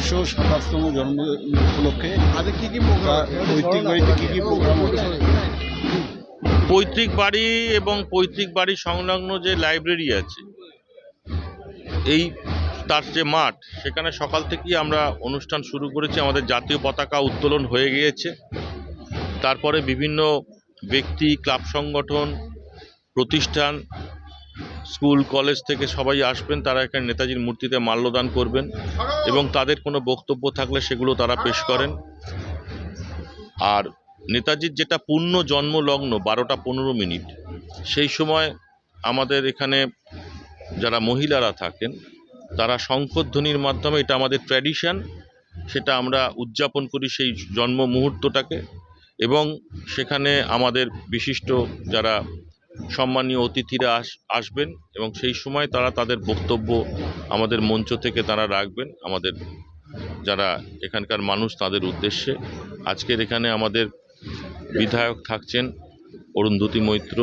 একশো সাতাশতম জন্ম উপলক্ষে আজকে কি কি প্রোগ্রাম পৈতৃক বাড়িতে কি কি প্রোগ্রাম হচ্ছে পৈতৃক বাড়ি এবং পৈতৃক বাড়ি সংলগ্ন যে লাইব্রেরি আছে এই তার যে মাঠ সেখানে সকাল থেকেই আমরা অনুষ্ঠান শুরু করেছি। আমাদের জাতীয় পতাকা উত্তোলন হয়ে গিয়েছে। তারপরে বিভিন্ন ব্যক্তি ক্লাব সংগঠন প্রতিষ্ঠান স্কুল, কলেজ থেকে সবাই আসবেন, তারা এখানে নেতাজির মূর্তিতে মাল্যদান করবেন এবং তাদের কোনো বক্তব্য থাকলে সেগুলো তারা পেশ করেন। আর নেতাজির যেটা পূর্ণ জন্মলগ্ন, বারোটা পনেরো মিনিট, সেই সময় আমাদের এখানে যারা মহিলারা থাকেন, তারা শঙ্খধ্বনির মাধ্যমে, এটা আমাদের ট্র্যাডিশন, সেটা আমরা উদযাপন করি সেই জন্ম মুহূর্তটাকে এবং সেখানে আমাদের বিশিষ্ট যারা সম্মানীয় অতিথিরা আস, আসবেন এবং সেই সময় তারা তাদের বক্তব্য আমাদের মঞ্চ থেকে তারা রাখবেন। আমাদের যারা এখানকার মানুষ তাদের উদ্দেশ্যে। আজকের এখানে আমাদের বিধায়ক থাকছেন অরুন্ধতী মৈত্র,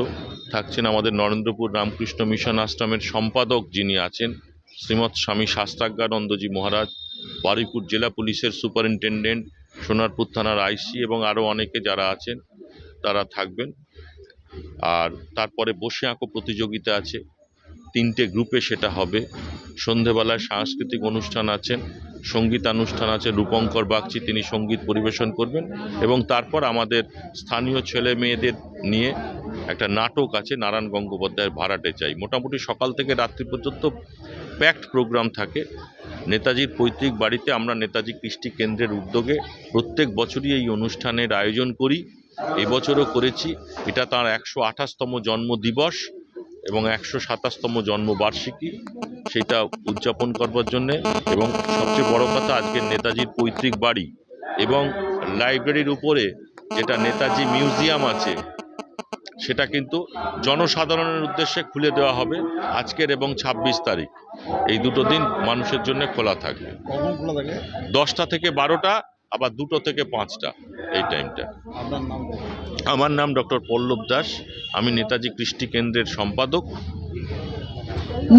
থাকছেন আমাদের নরেন্দ্রপুর রামকৃষ্ণ মিশন আশ্রমের সম্পাদক যিনি আছেন শ্রীমৎ স্বামী শাস্ত্রাজ্ঞানন্দজি মহারাজ, বারুইপুর জেলা পুলিশের সুপারিনটেন্ডেন্ট, সোনারপুর থানার আইসি এবং আরও অনেকে যারা আছেন তারা থাকবেন। আর তারপরে বসে আঁকো প্রতিযোগিতা আছে। তিনটে গ্রুপে সেটা হবে। সন্ধেবেলায় সাংস্কৃতিক অনুষ্ঠান আছেন সঙ্গীতানুষ্ঠান আছে, রূপঙ্কর বাগচি তিনি সংগীত পরিবেশন করবেন এবং তারপর আমাদের স্থানীয় ছেলে মেয়েদের নিয়ে একটা নাটক আছে, নারায়ণ গঙ্গোপাধ্যায়ের ভাড়াটে চাই। মোটামুটি সকাল থেকে রাত্রি পর্যন্ত প্যাকড প্রোগ্রাম থাকে। নেতাজির পৈতৃক বাড়িতে আমরা নেতাজি কৃষ্টি কেন্দ্রের উদ্যোগে প্রত্যেক বছরই এই অনুষ্ঠানের আয়োজন করি। এবছরও করেছি। এটা তার একশো আঠাশতম জন্মদিবস এবং একশো সাতাশতম জন্মবার্ষিকী। সেটা উদযাপন করবার জন্যে এবং সবচেয়ে বড় কথা আজকের নেতাজির পৈতৃক বাড়ি এবং লাইব্রেরির উপরে যেটা নেতাজি মিউজিয়াম আছে, সেটা কিন্তু জনসাধারণের উদ্দেশ্যে খুলে দেওয়া হবে আজকের এবং ছাব্বিশ তারিখ। এই দুটো দিন মানুষের জন্য খোলা থাকবে। দশটা থেকে বারোটা আবার দুটো থেকে পাঁচটা এই টাইমটা। আমার নাম ডক্টর পল্লব দাস। আমি নেতাজি কৃষ্টি কেন্দ্রের সম্পাদক।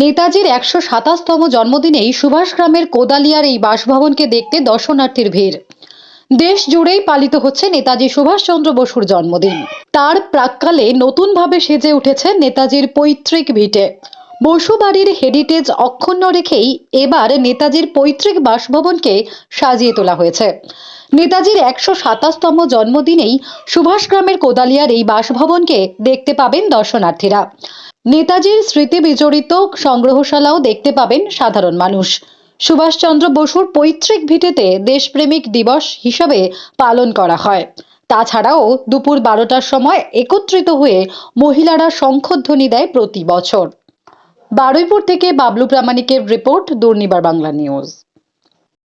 নেতাজির একশো সাতাশতম জন্মদিনেই সুভাষ গ্রামের কোদালিয়ার এই বাসভবনকে দেখতে দর্শনার্থীর ভিড়। দেশ জুড়েই পালিত হচ্ছে নেতাজি সুভাষচন্দ্র বসুর জন্মদিন। তার প্রাককালে নতুনভাবে সেজে উঠেছে নেতাজির পৈতৃক ভিটে। বসু বাড়ির হেরিটেজ অক্ষুণ্ণ রেখেই এবার নেতাজির পৈতৃক বাসভবনকে সাজিয়ে তোলা হয়েছে। নেতাজির একশো সাতাশতম জন্মদিনেই সুভাষগ্রামের কোদালিয়ার এই বাসভবনকে দেখতে পাবেন দর্শনার্থীরা। নেতাজির স্মৃতি বিজড়িত সংগ্রহশালাও দেখতে পাবেন সাধারণ মানুষ। সুভাষচন্দ্র বসুর পৈতৃক ভিটেতে দেশপ্রেমিক দিবস হিসাবে পালন করা হয়। তাছাড়াও দুপুর বারোটার সময় একত্রিত হয়ে মহিলারা শঙ্খধ্বনি দেয় প্রতি বছর। বারুইপুর থেকে বাবলু প্রামাণিকের রিপোর্ট দুর্নিবার বাংলা নিউজ।